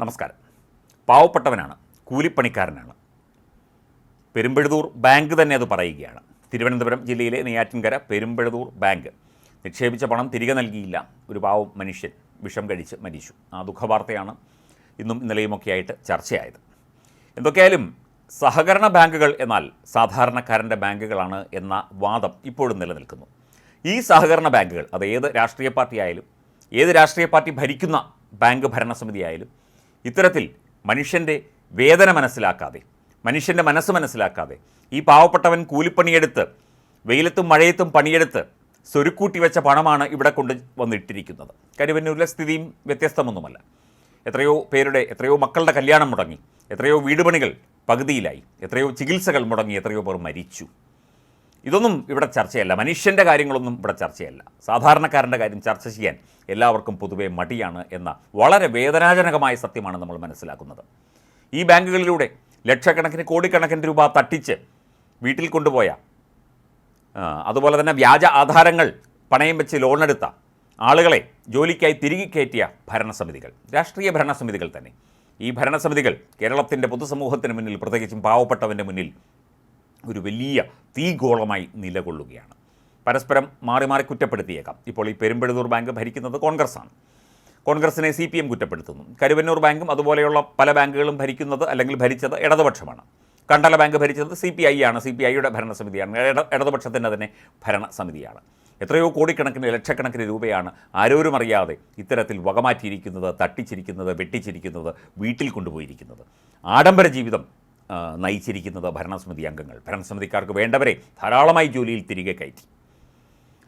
നമസ്കാരം. പാവപ്പെട്ടവനാണ് കൂലിപ്പണിക്കാരനാണ്. പെരുമ്പഴുതൂർ ബാങ്ക് തന്നെ അത് പറയുകയാണ്. തിരുവനന്തപുരം ജില്ലയിലെ നെയ്യാറ്റിൻകര പെരുമ്പഴുതൂർ ബാങ്ക്. നിക്ഷേപിച്ച പണം തിരികെ നൽകിയില്ല. ഒരു പാവം മനുഷ്യൻ വിഷം കഴിച്ച് മരിച്ചു. ആ ദുഃഖവാർത്തയാണ് ഇന്നും ഇന്നലെയുമൊക്കെയായിട്ട് ചർച്ചയായത്. എന്തൊക്കെയായാലും സഹകരണ ബാങ്കുകൾ എന്നാൽ സാധാരണക്കാരന്റെ ബാങ്കുകളാണ് എന്ന വാദം ഇപ്പോഴും നിലനിൽക്കുന്നു. ഈ സഹകരണ ബാങ്കുകൾ അത് ഏത് രാഷ്ട്രീയ പാർട്ടി ആയാലും ഏത് രാഷ്ട്രീയ പാർട്ടി ഭരിക്കുന്ന ബാങ്ക് ഭരണസമിതി ആയാലും ഇത്തരത്തിൽ മനുഷ്യന്റെ വേദന മനസ്സിലാക്കാതെ മനുഷ്യന്റെ മനസ്സ് മനസ്സിലാക്കാതെ ഈ പാവപ്പെട്ടവൻ കൂലിപ്പണിയെടുത്ത് വെയിലത്തും മഴയത്തും പണിയെടുത്ത് സ്വരുക്കൂട്ടി വെച്ച പണമാണ് ഇവിടെ കൊണ്ട് വന്നിട്ടിരിക്കുന്നത്. കരുവന്നൂരിലെ സ്ഥിതിയും വ്യത്യസ്തമൊന്നുമല്ല. എത്രയോ പേരുടെ എത്രയോ മക്കളുടെ കല്യാണം മുടങ്ങി എത്രയോ വീടുപണികൾ പകുതിയിലായി എത്രയോ ചികിത്സകൾ മുടങ്ങി എത്രയോ പേർ മരിച്ചു. ഇതൊന്നും ഇവിടെ ചർച്ചയല്ല. മനുഷ്യന്റെ കാര്യങ്ങളൊന്നും ഇവിടെ ചർച്ചയല്ല. സാധാരണക്കാരന്റെ കാര്യം ചർച്ച ചെയ്യാൻ എല്ലാവർക്കും പൊതുവെ മടിയാണ് എന്ന വളരെ വേദനാജനകമായ സത്യമാണ് നമ്മൾ മനസ്സിലാക്കുന്നത്. ഈ ബാങ്കുകളിലൂടെ ലക്ഷക്കണക്കിന് കോടിക്കണക്കിന് രൂപ തട്ടിച്ച് വീട്ടിൽ കൊണ്ടുപോയ അതുപോലെ തന്നെ വ്യാജ ആധാരങ്ങൾ പണയം വെച്ച് ലോണെടുത്ത ആളുകളെ ജോലിക്കായി തിരികെ കയറ്റിയ ഭരണസമിതികൾ രാഷ്ട്രീയ ഭരണസമിതികൾ തന്നെ. ഈ ഭരണസമിതികൾ കേരളത്തിന്റെ പൊതുസമൂഹത്തിന് മുന്നിൽ പ്രത്യേകിച്ചും പാവപ്പെട്ടവന്റെ മുന്നിൽ ഒരു വലിയ തീഗോളമായി നിലകൊള്ളുകയാണ്. പരസ്പരം മാറി മാറി കുറ്റപ്പെടുത്തിയേക്കാം. ഇപ്പോൾ ഈ പെരുമ്പഴുതൂർ ബാങ്ക് ഭരിക്കുന്നത് കോൺഗ്രസ്സാണ്. കോൺഗ്രസിനെ സി പി എം കുറ്റപ്പെടുത്തുന്നു. കരുവന്നൂർ ബാങ്കും അതുപോലെയുള്ള പല ബാങ്കുകളും ഭരിക്കുന്നത് അല്ലെങ്കിൽ ഭരിച്ചത് ഇടതുപക്ഷമാണ്. കണ്ടല ബാങ്ക് ഭരിച്ചത് സി പി ഐ ആണ്. സി പി ഐയുടെ ഭരണസമിതിയാണ്. ഇട ഇടതുപക്ഷത്തിന്റെ തന്നെ ഭരണസമിതിയാണ്. എത്രയോ കോടിക്കണക്കിന് ലക്ഷക്കണക്കിന് രൂപയാണ് ആരോരും അറിയാതെ ഇത്തരത്തിൽ വകമാറ്റിയിരിക്കുന്നത് തട്ടിച്ചിരിക്കുന്നത് വെട്ടിച്ചിരിക്കുന്നത് വീട്ടിൽ കൊണ്ടുപോയിരിക്കുന്നത്. ആഡംബര ജീവിതം നയിച്ചിരിക്കുന്നത് ഭരണസമിതി അംഗങ്ങൾ. ഭരണസമിതിക്കാർക്ക് വേണ്ടവരെ ധാരാളമായി ജോലിയിൽ തിരികെ കയറ്റി.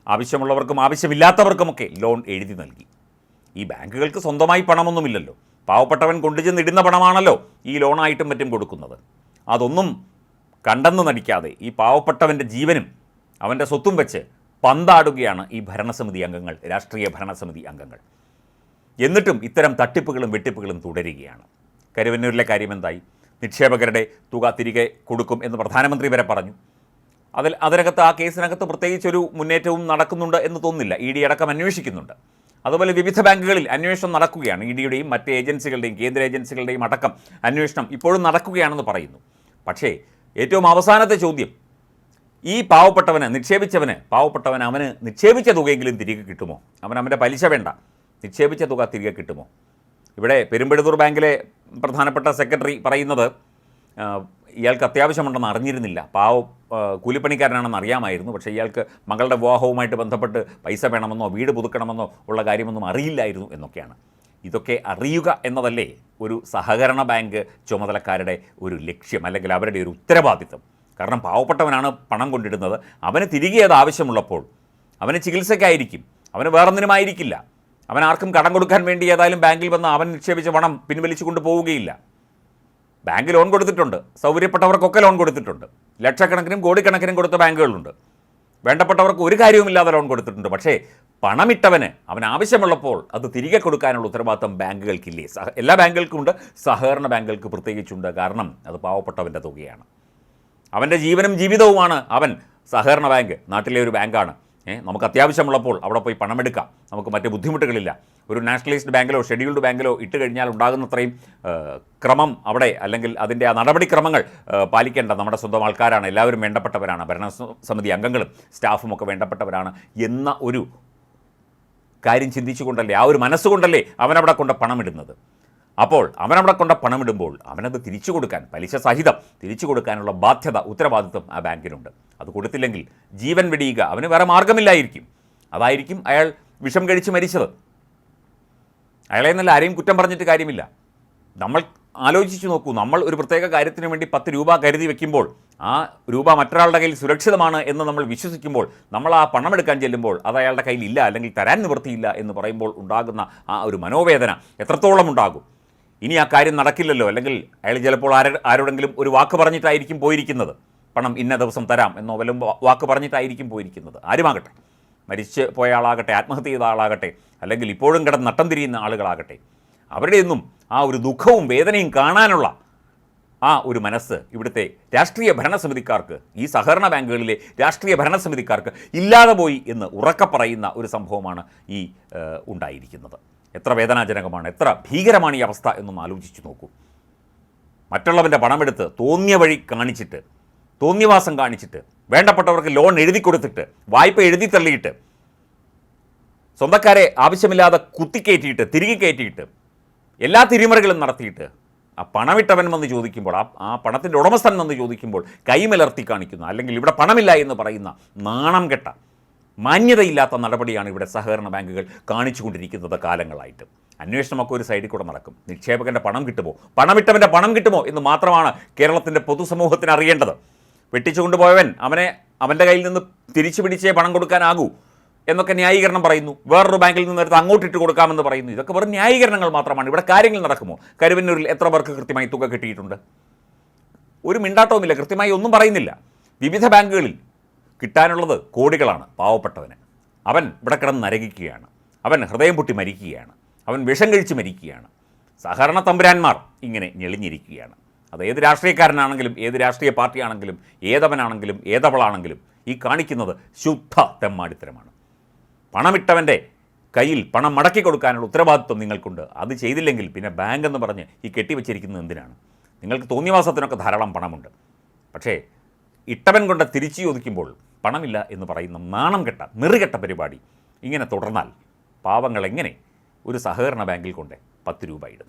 ആവശ്യമുള്ളവർക്കും ആവശ്യമില്ലാത്തവർക്കുമൊക്കെ ലോൺ എഴുതി നൽകി. ഈ ബാങ്കുകൾക്ക് സ്വന്തമായി പണമൊന്നുമില്ലല്ലോ. പാവപ്പെട്ടവൻ കൊണ്ടുചെന്ന് ഇടുന്ന പണമാണല്ലോ ഈ ലോണായിട്ടും മറ്റും കൊടുക്കുന്നത്. അതൊന്നും കണ്ടെന്ന് നടിക്കാതെ ഈ പാവപ്പെട്ടവന്റെ ജീവനും അവന്റെ സ്വത്തും വെച്ച് പന്താടുകയാണ് ഈ ഭരണസമിതി അംഗങ്ങൾ രാഷ്ട്രീയ ഭരണസമിതി അംഗങ്ങൾ. എന്നിട്ടും ഇത്തരം തട്ടിപ്പുകളും വെട്ടിപ്പുകളും തുടരുകയാണ്. കരുവന്നൂരിലെ കാര്യം എന്തായി? നിക്ഷേപകരുടെ തുക തിരികെ കൊടുക്കും എന്ന് പ്രധാനമന്ത്രി വരെ പറഞ്ഞു. അതിൽ അതിനകത്ത് ആ കേസിനകത്ത് പ്രത്യേകിച്ചൊരു മുന്നേറ്റവും നടക്കുന്നുണ്ട് എന്ന് തോന്നുന്നില്ല. ഇ ഡി അടക്കം അന്വേഷിക്കുന്നുണ്ട്. അതുപോലെ വിവിധ ബാങ്കുകളിൽ അന്വേഷണം നടക്കുകയാണ്. ഇ ഡിയുടെയും മറ്റ് ഏജൻസികളുടെയും കേന്ദ്ര ഏജൻസികളുടെയും അടക്കം അന്വേഷണം ഇപ്പോഴും നടക്കുകയാണെന്ന് പറയുന്നു. പക്ഷേ ഏറ്റവും അവസാനത്തെ ചോദ്യം ഈ പാവപ്പെട്ടവന് നിക്ഷേപിച്ചവന് പാവപ്പെട്ടവൻ അവന് നിക്ഷേപിച്ച തുകയെങ്കിലും തിരികെ കിട്ടുമോ? അവൻ അവന്റെ പലിശ വേണ്ട. നിക്ഷേപിച്ച തുക തിരികെ കിട്ടുമോ? ഇവിടെ പെരുമ്പഴുതൂർ ബാങ്കിലെ പ്രധാനപ്പെട്ട സെക്രട്ടറി പറയുന്നത് ഇയാൾക്ക് അത്യാവശ്യമുണ്ടെന്ന് അറിഞ്ഞിരുന്നില്ല. പാവം കൂലിപ്പണിക്കാരനാണെന്ന് അറിയാമായിരുന്നു. പക്ഷേ ഇയാൾക്ക് മകളുടെ വിവാഹവുമായിട്ട് ബന്ധപ്പെട്ട് പൈസ വേണമെന്നോ വീട് പുതുക്കണമെന്നോ ഉള്ള കാര്യമൊന്നും അറിയില്ലായിരുന്നു എന്നൊക്കെയാണ്. ഇതൊക്കെ അറിയുക എന്നതല്ലേ ഒരു സഹകരണ ബാങ്ക് ചുമതലക്കാരുടെ ഒരു ലക്ഷ്യം അല്ലെങ്കിൽ അവരുടെ ഒരു ഉത്തരവാദിത്തം കാരണം പാവപ്പെട്ടവനാണ് പണം കൊണ്ടിടുന്നത്. അവന് തിരികെ അത് ആവശ്യമുള്ളപ്പോൾ അവന് ചികിത്സയ്ക്കായിരിക്കും. അവന് വേറൊന്നിനുമായിരിക്കില്ല. അവൻ ആർക്കും കടം കൊടുക്കാൻ വേണ്ടി ഏതായാലും ബാങ്കിൽ വന്ന് അവൻ നിക്ഷേപിച്ച പണം പിൻവലിച്ചു കൊണ്ട് പോവുകയില്ല. ബാങ്ക് ലോൺ കൊടുത്തിട്ടുണ്ട്. സൗകര്യപ്പെട്ടവർക്കൊക്കെ ലോൺ കൊടുത്തിട്ടുണ്ട്. ലക്ഷക്കണക്കിനും കോടിക്കണക്കിനും കൊടുത്ത ബാങ്കുകളുണ്ട്. വേണ്ടപ്പെട്ടവർക്ക് ഒരു കാര്യവുമില്ലാതെ ലോൺ കൊടുത്തിട്ടുണ്ട്. പക്ഷേ പണമിട്ടവന് അവൻ ആവശ്യമുള്ളപ്പോൾ അത് തിരികെ കൊടുക്കാനുള്ള ഉത്തരവാദിത്തം ബാങ്കുകൾക്കില്ലേ? സഹ എല്ലാ ബാങ്കുകൾക്കും ഉണ്ട്. സഹകരണ ബാങ്കുകൾക്ക് പ്രത്യേകിച്ചുണ്ട്. കാരണം അത് പാവപ്പെട്ടവന്റെ തുകയാണ്. അവന്റെ ജീവനും ജീവിതവുമാണ് അവൻ സഹകരണ ബാങ്ക് നാട്ടിലെ ഒരു ബാങ്കാണ്. നമുക്ക് അത്യാവശ്യമുള്ളപ്പോൾ അവിടെ പോയി പണമെടുക്കാം നമുക്ക് മറ്റ് ബുദ്ധിമുട്ടുകളില്ല. ഒരു നാഷണലൈസ്ഡ് ബാങ്കിലോ ഷെഡ്യൂൾഡ് ബാങ്കിലോ ഇട്ട് കഴിഞ്ഞാൽ ഉണ്ടാകുന്നത്രയും ക്രമം അവിടെ അല്ലെങ്കിൽ അതിന്റെ ആ നടപടിക്രമങ്ങൾ പാലിക്കേണ്ട നമ്മുടെ സ്വന്തം ആൾക്കാരാണ്. എല്ലാവരും വേണ്ടപ്പെട്ടവരാണ്. ഭരണസമിതി അംഗങ്ങളും സ്റ്റാഫും ഒക്കെ വേണ്ടപ്പെട്ടവരാണ് എന്ന ഒരു കാര്യം ചിന്തിച്ചുകൊണ്ടല്ലേ ആ ഒരു മനസ്സുകൊണ്ടല്ലേ അവനവിടെ കൊണ്ട് പണമിടുന്നത് അപ്പോൾ അവനവിടെ കൊണ്ട പണമിടുമ്പോൾ അവനത് തിരിച്ചു കൊടുക്കാൻ പലിശ സഹിതം തിരിച്ചു കൊടുക്കാനുള്ള ബാധ്യത ഉത്തരവാദിത്വം ആ ബാങ്കിനുണ്ട്. അത് കൊടുത്തില്ലെങ്കിൽ ജീവൻ വെടിയുക അവന് വേറെ മാർഗമില്ലായിരിക്കും. അതായിരിക്കും അയാൾ വിഷം കഴിച്ച് മരിച്ചത്. അയാളെ നല്ല ആരെയും കുറ്റം പറഞ്ഞിട്ട് കാര്യമില്ല. നമ്മൾ ആലോചിച്ച് നോക്കൂ നമ്മൾ ഒരു പ്രത്യേക കാര്യത്തിന് വേണ്ടി പത്ത് രൂപ കരുതി വെക്കുമ്പോൾ ആ രൂപ മറ്റൊരാളുടെ കയ്യിൽ സുരക്ഷിതമാണ് എന്ന് നമ്മൾ വിശ്വസിക്കുമ്പോൾ നമ്മൾ ആ പണം എടുക്കാൻ ചെല്ലുമ്പോൾ അത് അയാളുടെ കയ്യിൽ ഇല്ല അല്ലെങ്കിൽ തരാൻ നിവൃത്തിയില്ല എന്ന് പറയുമ്പോൾ ഉണ്ടാകുന്ന ആ ഒരു മനോവേദന എത്രത്തോളം ഉണ്ടാകും? ഇനി ആ കാര്യം നടക്കില്ലല്ലോ. അല്ലെങ്കിൽ അയാൾ ചിലപ്പോൾ ആര ആരോടെങ്കിലും ഒരു വാക്ക് പറഞ്ഞിട്ടായിരിക്കും പോയിരിക്കുന്നത്. പണം ഇന്ന ദിവസം തരാം എന്നോ വല്ല വാക്ക് പറഞ്ഞിട്ടായിരിക്കും പോയിരിക്കുന്നത്. ആരുമാകട്ടെ? മരിച്ച് പോയ ആളാകട്ടെ ആത്മഹത്യ ചെയ്ത ആളാകട്ടെ അല്ലെങ്കിൽ ഇപ്പോഴും കിടന്ന് നട്ടം തിരിയുന്ന ആളുകളാകട്ടെ അവരുടെയൊന്നും ആ ഒരു ദുഃഖവും വേദനയും കാണാനുള്ള ആ ഒരു മനസ്സ് ഇവിടുത്തെ രാഷ്ട്രീയ ഭരണസമിതിക്കാർക്ക് ഈ സഹകരണ ബാങ്കുകളിലെ രാഷ്ട്രീയ ഭരണസമിതിക്കാർക്ക് ഇല്ലാതെ പോയി എന്ന് ഉറക്കെ പറയുന്ന ഒരു സംഭവമാണ് ഈ ഉണ്ടായിരിക്കുന്നത്. എത്ര വേദനാജനകമാണ് എത്ര ഭീകരമാണ് ഈ അവസ്ഥ എന്നൊന്ന് ആലോചിച്ചു നോക്കൂ. മറ്റുള്ളവന്റെ പണമെടുത്ത് തോന്നിയ വഴി കാണിച്ചിട്ട് തോന്നിയവാസം കാണിച്ചിട്ട് വേണ്ടപ്പെട്ടവർക്ക് ലോൺ എഴുതി കൊടുത്തിട്ട് വായ്പ എഴുതി തള്ളിയിട്ട് സ്വന്തക്കാരെ ആവശ്യമില്ലാതെ കുത്തിക്കയറ്റിയിട്ട് തിരികെ കയറ്റിയിട്ട് എല്ലാ തിരിമറികളും നടത്തിയിട്ട് ആ പണമിട്ടവൻ വന്ന് ചോദിക്കുമ്പോൾ ആ ആ പണത്തിന്റെ ഉടമസ്ഥൻ വന്ന് ചോദിക്കുമ്പോൾ കൈമലർത്തി കാണിക്കുന്ന അല്ലെങ്കിൽ ഇവിടെ പണമില്ല എന്ന് പറയുന്ന നാണം കെട്ട മാന്യതയില്ലാത്ത നടപടിയാണ് ഇവിടെ സഹകരണ ബാങ്കുകൾ കാണിച്ചുകൊണ്ടിരിക്കുന്നത് കാലങ്ങളായിട്ട്. അന്വേഷണമൊക്കെ ഒരു സൈഡിൽ കൂടെ നടക്കും. നിക്ഷേപകന്റെ പണം കിട്ടുമോ? പണമിട്ടവന്റെ പണം കിട്ടുമോ എന്ന് മാത്രമാണ് കേരളത്തിന്റെ പൊതുസമൂഹത്തിന് അറിയേണ്ടത്. വെട്ടിച്ചു കൊണ്ടുപോയവൻ അവനെ അവന്റെ കയ്യിൽ നിന്ന് തിരിച്ചു പിടിച്ചേ പണം കൊടുക്കാനാകൂ എന്നൊക്കെ ന്യായീകരണം പറയുന്നു. വേറൊരു ബാങ്കിൽ നിന്ന് എടുത്ത് അങ്ങോട്ട് ഇട്ട് കൊടുക്കാമെന്ന് പറയുന്നു. ഇതൊക്കെ വെറും ന്യായീകരണങ്ങൾ മാത്രമാണ്. ഇവിടെ കാര്യങ്ങൾ നടക്കുമോ? കരുവന്നൂരിൽ എത്ര പേർക്ക് കൃത്യമായി തുക കിട്ടിയിട്ടുണ്ട്? ഒരു മിണ്ടാട്ടവുമില്ല. കൃത്യമായി ഒന്നും പറയുന്നില്ല. വിവിധ ബാങ്കുകളിൽ കിട്ടാനുള്ളത് കോടികളാണ് പാവപ്പെട്ടവന്. അവൻ ഇവിടെ കിടന്ന് നരകിക്കുകയാണ്. അവൻ ഹൃദയം പൊട്ടി മരിക്കുകയാണ്. അവൻ വിഷം കഴിച്ച് മരിക്കുകയാണ്. സഹകരണ തമ്പുരാന്മാർ ഇങ്ങനെ ഞെളിഞ്ഞിരിക്കുകയാണ്. അത് ഏത് രാഷ്ട്രീയക്കാരനാണെങ്കിലും ഏത് രാഷ്ട്രീയ പാർട്ടിയാണെങ്കിലും ഏതവനാണെങ്കിലും ഏതവളാണെങ്കിലും ഈ കാണിക്കുന്നത് ശുദ്ധ തെമ്മാടിത്തരമാണ്. പണമിട്ടവന്റെ കയ്യിൽ പണം മടക്കി കൊടുക്കാനുള്ള ഉത്തരവാദിത്വം നിങ്ങൾക്കുണ്ട്. അത് ചെയ്തില്ലെങ്കിൽ പിന്നെ ബാങ്ക് എന്ന് പറഞ്ഞ് ഈ കെട്ടിവെച്ചിരിക്കുന്നത് എന്തിനാണ്? നിങ്ങൾക്ക് തോന്നിയവാസത്തിനൊക്കെ ധാരാളം പണമുണ്ട്. പക്ഷേ ഇട്ടവൻ കൊണ്ട് തിരിച്ചു ചോദിക്കുമ്പോൾ പണമില്ല എന്ന് പറയുന്ന നാണം കെട്ട നെറുകെട്ട പരിപാടി ഇങ്ങനെ തുടർന്നാൽ പാവങ്ങൾ എങ്ങനെ ഒരു സഹകരണ ബാങ്കിൽ കൊണ്ട് പത്ത് രൂപ ഇടും.